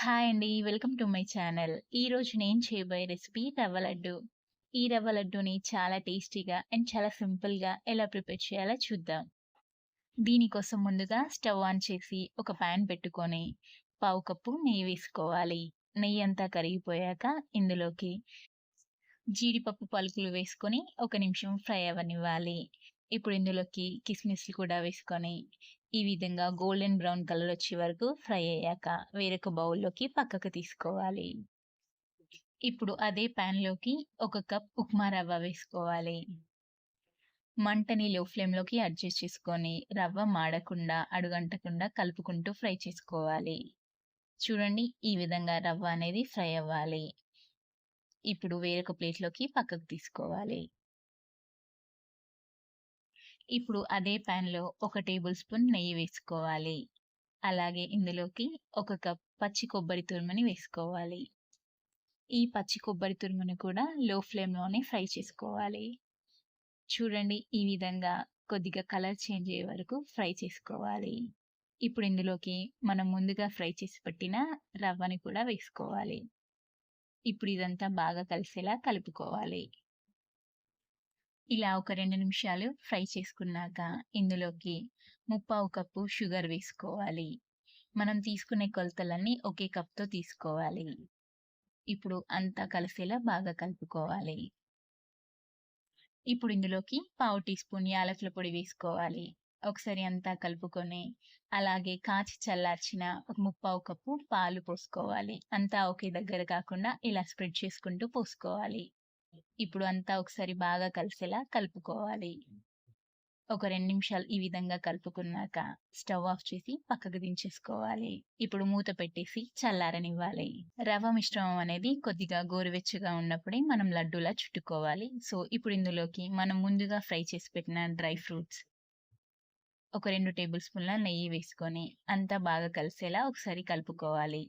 Hi అండి. Welcome to my channel. ఈరోజు నేను చేయబోయే రెసిపీ రవ్వ లడ్డు. ఈ రవ్వ లడ్డుని చాలా టేస్టీగా అండ్ చాలా సింపుల్‌గా ఎలా ప్రిపేర్ చేయాలో చూద్దాం. దీనికోసం ముందుగా స్టవ్ ఆన్ చేసి ఒక ప్యాన్ పెట్టుకొని పావు కప్పు నెయ్యి వేసుకోవాలి. నెయ్యి అంతా కరిగిపోయాక ఇందులోకి జీడిపప్పు పలుకులు వేసుకొని ఒక నిమిషం ఫ్రై అవ్వనివ్వాలి. ఇప్పుడు ఇందులోకి కిస్మిస్‌లు కూడా వేసుకొని ఈ విధంగా గోల్డెన్ బ్రౌన్ కలర్ వచ్చే వరకు ఫ్రై అయ్యాక వేరొక బౌల్‌లోకి పక్కకు తీసుకోవాలి. ఇప్పుడు అదే ప్యాన్లోకి ఒక కప్ ఉప్మా రవ్వ వేసుకోవాలి. మంటని లో ఫ్లేమ్‌లోకి అడ్జస్ట్ చేసుకొని రవ్వ మాడకుండా, అడుగంటకుండా కలుపుకుంటూ ఫ్రై చేసుకోవాలి. చూడండి ఈ విధంగా రవ్వ అనేది ఫ్రై అవ్వాలి. ఇప్పుడు వేరొక ప్లేట్‌లోకి పక్కకు తీసుకోవాలి. ఇప్పుడు అదే పాన్‌లో ఒక టేబుల్ స్పూన్ నెయ్యి వేసుకోవాలి. అలాగే ఇందులోకి ఒక కప్ పచ్చి కొబ్బరి తురుముని వేసుకోవాలి. ఈ పచ్చి కొబ్బరి తురుమును కూడా లో ఫ్లేమ్‌లోనే ఫ్రై చేసుకోవాలి. చూడండి ఈ విధంగా కొద్దిగా కలర్ చేంజ్ అయ్యే వరకు ఫ్రై చేసుకోవాలి. ఇప్పుడు ఇందులోకి మనం ముందుగా ఫ్రై చేసి పెట్టిన రవ్వని కూడా వేసుకోవాలి. ఇప్పుడు ఇదంతా బాగా కలిసేలా కలుపుకోవాలి. ఇలా ఒక రెండు నిమిషాలు ఫ్రై చేసుకున్నాక ఇందులోకి ముప్పావు కప్పు షుగర్ వేసుకోవాలి. మనం తీసుకునే కొలతలన్నీ ఒకే కప్‌తో తీసుకోవాలి. ఇప్పుడు అంతా కలిసేలా బాగా కలుపుకోవాలి. ఇప్పుడు ఇందులోకి పావు టీ స్పూన్ యాలకుల పొడి వేసుకోవాలి. ఒకసారి అంతా కలుపుకొని అలాగే కాచి చల్లార్చిన ఒక ముప్పావు కప్పు పాలు పోసుకోవాలి. అంతా ఒకే దగ్గర కాకుండా ఇలా స్ప్రెడ్ చేసుకుంటూ పోసుకోవాలి. ఇప్పుడు అంతా ఒకసారి బాగా కలిసేలా కలుపుకోవాలి. ఒక రెండు నిమిషాలు ఈ విధంగా కలుపుకున్నాక స్టవ్ ఆఫ్ చేసి పక్కకు దించేసుకోవాలి. ఇప్పుడు మూత పెట్టేసి చల్లారనివ్వాలి. రవ మిశ్రమం అనేది కొద్దిగా గోరువెచ్చగా ఉన్నప్పుడే మనం లడ్డూలా చుట్టుకోవాలి. సో ఇప్పుడు ఇందులోకి మనం ముందుగా ఫ్రై చేసి పెట్టిన డ్రై ఫ్రూట్స్ ఒక రెండు టేబుల్ స్పూన్ల నెయ్యి వేసుకొని అంతా బాగా కలిసేలా ఒకసారి కలుపుకోవాలి.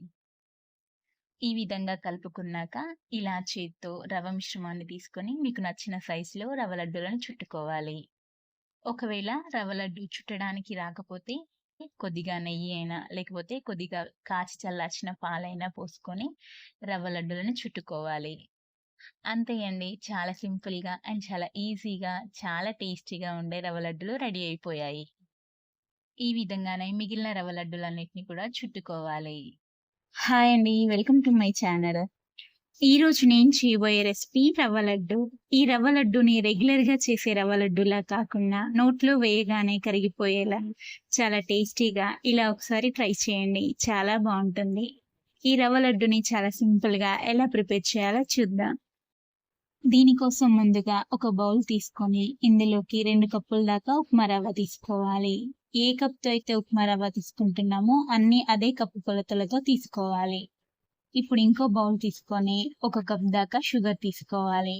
ఈ విధంగా కలుపుకున్నాక ఇలా చేత్తో రవ్వ మిశ్రమాన్ని తీసుకొని మీకు నచ్చిన సైజులో రవ్వ లడ్డూలను చుట్టుకోవాలి. ఒకవేళ రవ్వ లడ్డు చుట్టడానికి రాకపోతే కొద్దిగా నెయ్యి అయినా లేకపోతే కొద్దిగా కాచి చల్లార్చిన పాలైనా పోసుకొని రవ్వ లడ్డులను చుట్టుకోవాలి. అంతే అండి. చాలా సింపుల్‌గా అండ్ చాలా ఈజీగా చాలా టేస్టీగా ఉండే రవ్వ లడ్డులు రెడీ అయిపోయాయి. ఈ విధంగానే మిగిలిన రవ్వ లడ్డులన్నిటిని కూడా చుట్టుకోవాలి. హాయ్ అండి. Welcome to my channel. ఈరోజు నేను చేయబోయే రెసిపీ రవ్వ లడ్డు. ఈ రవ్వ లడ్డుని రెగ్యులర్‌గా చేసే రవ్వ లడ్డులా కాకుండా నోట్లో వేయగానే కరిగిపోయేలా చాలా టేస్టీగా ఇలా ఒకసారి ట్రై చేయండి. చాలా బాగుంటుంది ఈ రవ్వ లడ్డుని చాలా సింపుల్‌గా ఎలా ప్రిపేర్ చేయాలో చూద్దాం. దీనికోసం ముందుగా ఒక బౌల్ తీసుకొని ఇందులోకి రెండు కప్పుల దాకా ఉప్మా రవ్వ తీసుకోవాలి. ఏ కప్‌తో అయితే ఉప్మా రవ్వ తీసుకుంటున్నామో అన్ని అదే కప్పు కొలతలతో తీసుకోవాలి. ఇప్పుడు ఇంకో బౌల్ తీసుకొని ఒక కప్ దాకా షుగర్ తీసుకోవాలి.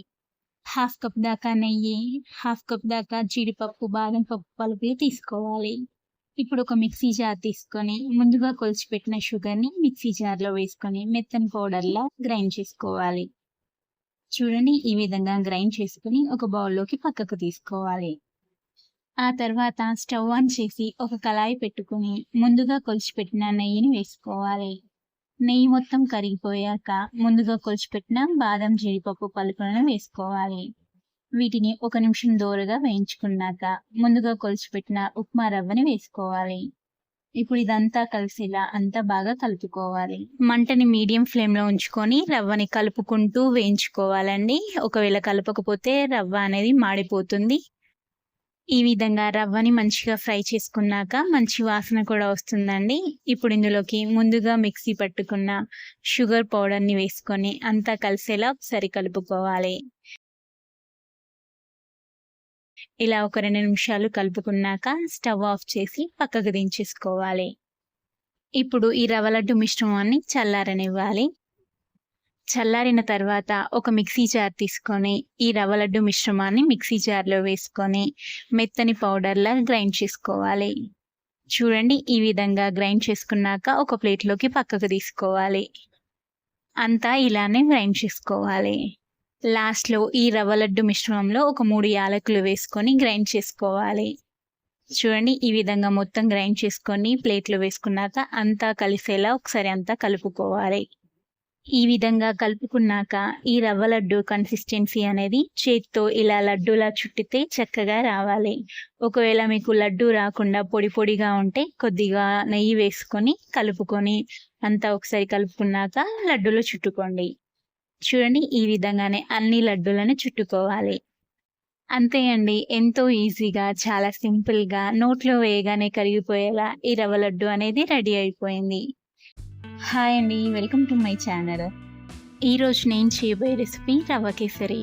హాఫ్ కప్ దాకా నెయ్యి, హాఫ్ కప్ దాకా జీడిపప్పు, బాదం పప్పు పలుపు తీసుకోవాలి. ఇప్పుడు ఒక మిక్సీ జార్ తీసుకొని ముందుగా కొలిచి పెట్టిన షుగర్‌ని మిక్సీ జార్‌లో వేసుకొని మెత్తని పౌడర్‌లా గ్రైండ్ చేసుకోవాలి. చూడండి ఈ విధంగా గ్రైండ్ చేసుకొని ఒక బౌల్‌లోకి పక్కకు తీసుకోవాలి. ఆ తర్వాత స్టవ్ ఆన్ చేసి ఒక కళాయి పెట్టుకొని ముందుగా కొలిచి పెట్టిన నెయ్యిని వేసుకోవాలి. నెయ్యి మొత్తం కరిగిపోయాక ముందుగా కొలిచి పెట్టిన బాదం, జీడిపప్పు పలుకులను వేసుకోవాలి. వీటిని ఒక నిమిషం దూరగా వేయించుకున్నాక ముందుగా కొలిచి పెట్టిన ఉప్మా రవ్వని వేసుకోవాలి. ఇప్పుడు ఇదంతా కలిసేలా అంతా బాగా కలుపుకోవాలి. మంటని మీడియం ఫ్లేమ్‌లో ఉంచుకొని రవ్వని కలుపుకుంటూ వేయించుకోవాలండి. ఒకవేళ కలపకపోతే రవ్వ అనేది మాడిపోతుంది. ఈ విధంగా రవ్వని మంచిగా ఫ్రై చేసుకున్నాక మంచి వాసన కూడా వస్తుందండి. ఇప్పుడు ఇందులోకి ముందుగా మిక్సీ పట్టుకున్న షుగర్ పౌడర్‌ని వేసుకొని అంతా కలిసేలా ఒకసారి కలుపుకోవాలి. ఇలా ఒక రెండు నిమిషాలు కలుపుకున్నాక స్టవ్ ఆఫ్ చేసి పక్కకు దించేసుకోవాలి. ఇప్పుడు ఈ రవ్వ లడ్డు మిశ్రమాన్ని చల్లారనివ్వాలి. చల్లారిన తర్వాత ఒక మిక్సీ జార్ తీసుకొని ఈ రవ్వ లడ్డు మిశ్రమాన్ని మిక్సీ జార్‌లో వేసుకొని మెత్తని పౌడర్‌లా గ్రైండ్ చేసుకోవాలి. చూడండి ఈ విధంగా గ్రైండ్ చేసుకున్నాక ఒక ప్లేట్‌లోకి పక్కకు తీసుకోవాలి. అంతా ఇలానే గ్రైండ్ చేసుకోవాలి. లాస్ట్‌లో ఈ రవ్వ లడ్డు మిశ్రమంలో ఒక మూడు యాలకులు వేసుకొని గ్రైండ్ చేసుకోవాలి. చూడండి ఈ విధంగా మొత్తం గ్రైండ్ చేసుకొని ప్లేట్లో వేసుకున్నాక అంతా కలిసేలా ఒకసారి అంతా కలుపుకోవాలి ఈ విధంగా కలుపుకున్నాక ఈ రవ్వ లడ్డు కన్సిస్టెన్సీ అనేది చేత్తో ఇలా లడ్డూలా చుట్టితే చక్కగా రావాలి. ఒకవేళ మీకు లడ్డు రాకుండా పొడి పొడిగా ఉంటే కొద్దిగా నెయ్యి వేసుకొని కలుపుకొని అంతా ఒకసారి కలుపుకున్నాక లడ్డూలు చుట్టుకోండి. చూడండి ఈ విధంగానే అన్ని లడ్డూలను చుట్టుకోవాలి. అంతే అండి ఎంతో ఈజీగా చాలా సింపుల్గా నోట్లో వేయగానే కరిగిపోయేలా ఈ రవ్వ లడ్డు అనేది రెడీ అయిపోయింది. హాయ్ అండి వెల్కమ్ టు మై ఛానల్. ఈరోజు నేను చేయబోయే రెసిపీ రవ్వ కేసరి.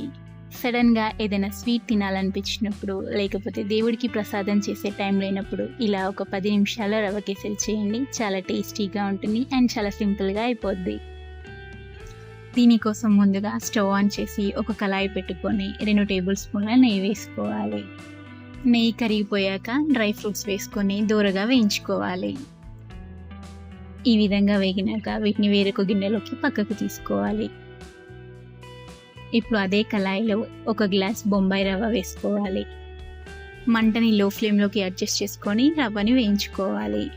సడన్గా ఏదైనా స్వీట్ తినాలనిపించినప్పుడు లేకపోతే దేవుడికి ప్రసాదం చేసే టైం లేనప్పుడు ఇలా ఒక పది నిమిషాల్లో రవ్వ కేసరి చేయండి. చాలా టేస్టీగా ఉంటుంది అండ్ చాలా సింపుల్గా అయిపోద్ది. దీనికోసం ముందుగా స్టవ్ ఆన్ చేసి ఒక కళాయి పెట్టుకొని రెండు టేబుల్ స్పూన్ల నెయ్యి వేసుకోవాలి. నెయ్యి కరిగిపోయాక డ్రై ఫ్రూట్స్ వేసుకొని దూరగా వేయించుకోవాలి. ఈ విధంగా వేగినాక వీటిని వేరొక గిన్నెలోకి పక్కకు తీసుకోవాలి. ఇప్పుడు అదే కళాయిలో ఒక గ్లాస్ బొంబాయి రవ్వ వేసుకోవాలి. మంటని లో ఫ్లేమ్లోకి అడ్జస్ట్ చేసుకొని రవ్వని వేయించుకోవాలి.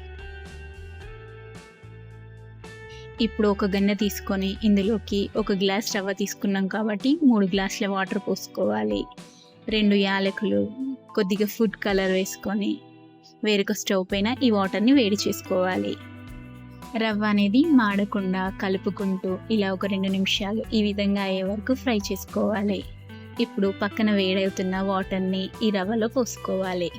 ఇప్పుడు ఒక గన్నె తీసుకొని ఇందులోకి ఒక గ్లాస్ రవ్వ తీసుకున్నాం కాబట్టి మూడు గ్లాసుల వాటర్ పోసుకోవాలి. రెండు యాలకులు కొద్దిగా ఫుడ్ కలర్ వేసుకొని వేరొక స్టవ్ పైన ఈ వాటర్ని వేడి చేసుకోవాలి. రవ్వ అనేది మాడకుండా కలుపుకుంటూ ఇలా ఒక రెండు నిమిషాలు ఈ విధంగా అయ్యే వరకు ఫ్రై చేసుకోవాలి. ఇప్పుడు పక్కన వేడవుతున్న వాటర్ని ఈ రవ్వలో పోసుకోవాలి.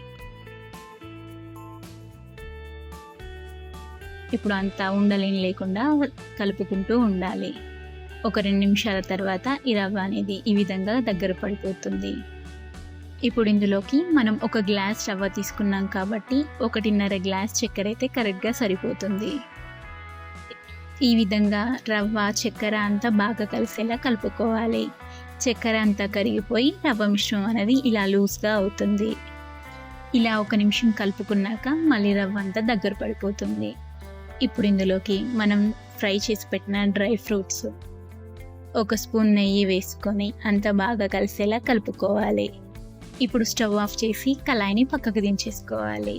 ఇప్పుడు అంతా ఉండలేని లేకుండా కలుపుకుంటూ ఉండాలి. ఒక రెండు నిమిషాల తర్వాత ఈ రవ్వ అనేది ఈ విధంగా దగ్గర పడిపోతుంది. ఇప్పుడు ఇందులోకి మనం ఒక గ్లాస్ రవ్వ తీసుకున్నాం కాబట్టి ఒకటిన్నర గ్లాస్ చక్కెర అయితే కరెక్ట్గా సరిపోతుంది. ఈ విధంగా రవ్వ చక్కెర అంతా బాగా కలిసేలా కలుపుకోవాలి. చక్కెర అంతా కరిగిపోయి రవ్వ మిశ్రమం అనేది ఇలా లూజ్గా అవుతుంది. ఇలా ఒక నిమిషం కలుపుకున్నాక మళ్ళీ రవ్వ అంతా దగ్గర పడిపోతుంది. ఇప్పుడు ఇందులోకి మనం ఫ్రై చేసి పెట్టిన డ్రై ఫ్రూట్స్ ఒక స్పూన్ నెయ్యి వేసుకొని అంత బాగా కలిసేలా కలుపుకోవాలి. ఇప్పుడు స్టవ్ ఆఫ్ చేసి కళాయిని పక్కకు దించేసుకోవాలి.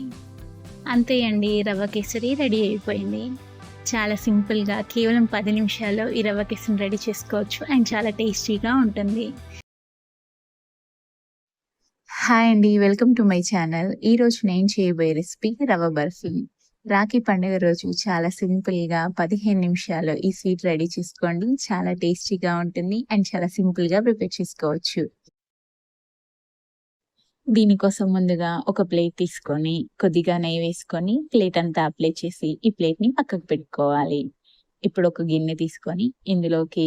అంతే అండి రవ్వ కేసరి రెడీ అయిపోయింది. చాలా సింపుల్గా కేవలం పది నిమిషాల్లో ఈ రవ్వ కేసును రెడీ చేసుకోవచ్చు అండ్ చాలా టేస్టీగా ఉంటుంది. హాయ్ అండి వెల్కమ్ టు మై ఛానల్. ఈరోజు నేను చేయబోయే రెసిపీ రవ్వ బర్ఫీ. రాఖీ పండుగ రోజు చాలా సింపుల్గా పదిహేను నిమిషాలు ఈ స్వీట్ రెడీ చేసుకోండి. చాలా టేస్టీగా ఉంటుంది అండ్ చాలా సింపుల్గా ప్రిపేర్ చేసుకోవచ్చు. దీనికోసం ముందుగా ఒక ప్లేట్ తీసుకొని కొద్దిగా నెయ్యి వేసుకొని ప్లేట్ అంతా అప్లై చేసి ఈ ప్లేట్ని పక్కకు పెట్టుకోవాలి. ఇప్పుడు ఒక గిన్నె తీసుకొని ఇందులోకి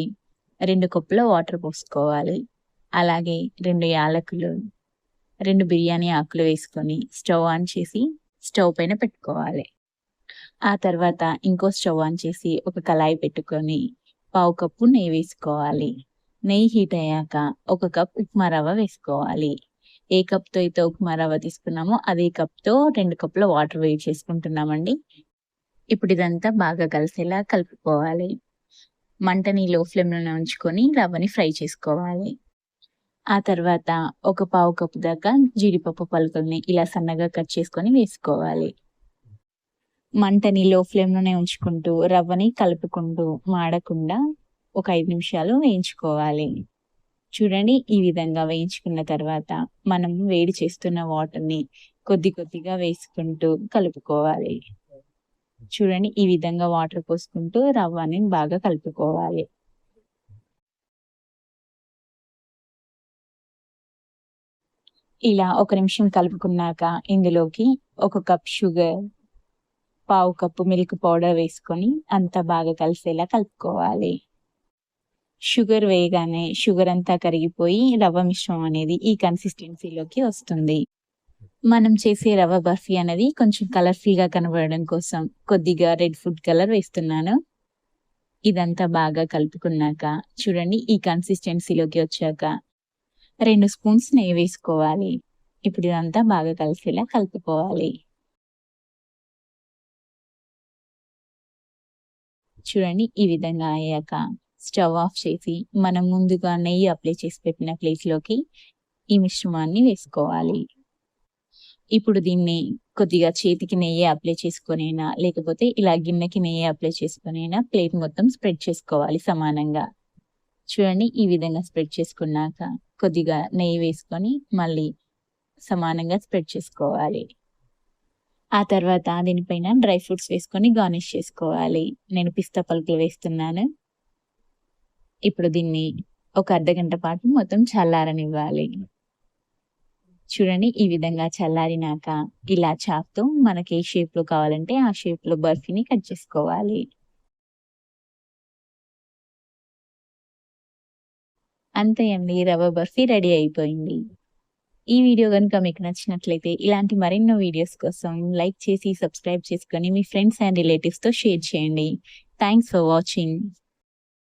రెండు కప్పుల వాటర్ పోసుకోవాలి. అలాగే రెండు యాలకులు రెండు బిర్యానీ ఆకులు వేసుకొని స్టవ్ ఆన్ చేసి స్టవ్ పైన పెట్టుకోవాలి. ఆ తర్వాత ఇంకో స్టవ్ ఆన్ చేసి ఒక కళాయి పెట్టుకొని పావు కప్పు నెయ్యి వేసుకోవాలి. నెయ్యి హీట్ అయ్యాక ఒక కప్ ఉప్మా రవ్వ వేసుకోవాలి. ఏ కప్తో అయితే ఉప్మా రవ్వ తీసుకున్నామో అదే కప్తో రెండు కప్పుల వాటర్ వేడి చేసుకుంటున్నామండి. ఇప్పుడు ఇదంతా బాగా కలిసేలా కలుపుకోవాలి. మంటని లో ఫ్లేమ్లోనే ఉంచుకొని రవ్వని ఫ్రై చేసుకోవాలి. ఆ తర్వాత ఒక పావు కప్పు దాకా జీడిపప్పు పలుకుల్ని ఇలా సన్నగా కట్ చేసుకొని వేసుకోవాలి. మంటని లో ఫ్లేమ్లోనే ఉంచుకుంటూ రవ్వని కలుపుకుంటూ మాడకుండా ఒక ఐదు నిమిషాలు వేయించుకోవాలి. చూడండి ఈ విధంగా వేయించుకున్న తర్వాత మనం వేడి చేస్తున్న వాటర్ని కొద్ది కొద్దిగా వేసుకుంటూ కలుపుకోవాలి. చూడండి ఈ విధంగా వాటర్ పోసుకుంటూ రవ్వని బాగా కలుపుకోవాలి. ఇలా ఒక నిమిషం కలుపుకున్నాక ఇందులోకి ఒక కప్ షుగర్ పావు కప్పు మిల్క్ పౌడర్ వేసుకొని అంతా బాగా కలిసేలా కలుపుకోవాలి. షుగర్ వేయగానే షుగర్ అంతా కరిగిపోయి రవ్వ మిశ్రమం అనేది ఈ కన్సిస్టెన్సీలోకి వస్తుంది. మనం చేసే రవ్వ బర్ఫీ అనేది కొంచెం కలర్ఫుల్గా కనబడడం కోసం కొద్దిగా రెడ్ ఫుడ్ కలర్ వేస్తున్నాను. ఇదంతా బాగా కలుపుకున్నాక చూడండి ఈ కన్సిస్టెన్సీలోకి వచ్చాక రెండు స్పూన్స్ నెయ్యి వేసుకోవాలి. ఇప్పుడు ఇదంతా బాగా కలిసేలా కలుపుకోవాలి. చూడండి ఈ విధంగా అయ్యాక స్టవ్ ఆఫ్ చేసి మనం ముందుగా నెయ్యి అప్లై చేసి పెట్టిన ప్లేట్లోకి ఈ మిశ్రమాన్ని వేసుకోవాలి ఇప్పుడు దీన్ని కొద్దిగా చేతికి నెయ్యి అప్లై చేసుకునేనా లేకపోతే ఇలా గిన్నెకి నెయ్యి అప్లై చేసుకునేనా ప్లేట్ మొత్తం స్ప్రెడ్ చేసుకోవాలి సమానంగా. చూడండి ఈ విధంగా స్ప్రెడ్ చేసుకున్నాక కొద్దిగా నెయ్యి వేసుకొని మళ్ళీ సమానంగా స్ప్రెడ్ చేసుకోవాలి. ఆ తర్వాత దీనిపైన డ్రై ఫ్రూట్స్ వేసుకొని గార్నిష్ చేసుకోవాలి. నేను పిస్తా పలుకులు వేస్తున్నాను. ఇప్పుడు దీన్ని ఒక అర్ధగంట పాటు మొత్తం చల్లారనివ్వాలి. చూడండి ఈ విధంగా చల్లారినాక ఇలా చాక్‌తో మనకి ఏ షేప్‌లో కావాలంటే ఆ షేప్‌లో బర్ఫీని కట్ చేసుకోవాలి. అంతే అండి. రవ్వ బర్ఫీ రెడీ అయిపోయింది. ఈ వీడియో కనుక మీకు నచ్చినట్లయితే ఇలాంటి మరెన్నో వీడియోస్ కోసం లైక్ చేసి, సబ్స్క్రైబ్ చేసుకొని మీ ఫ్రెండ్స్ అండ్ రిలేటివ్స్‌తో షేర్ చేయండి. Thanks for watching.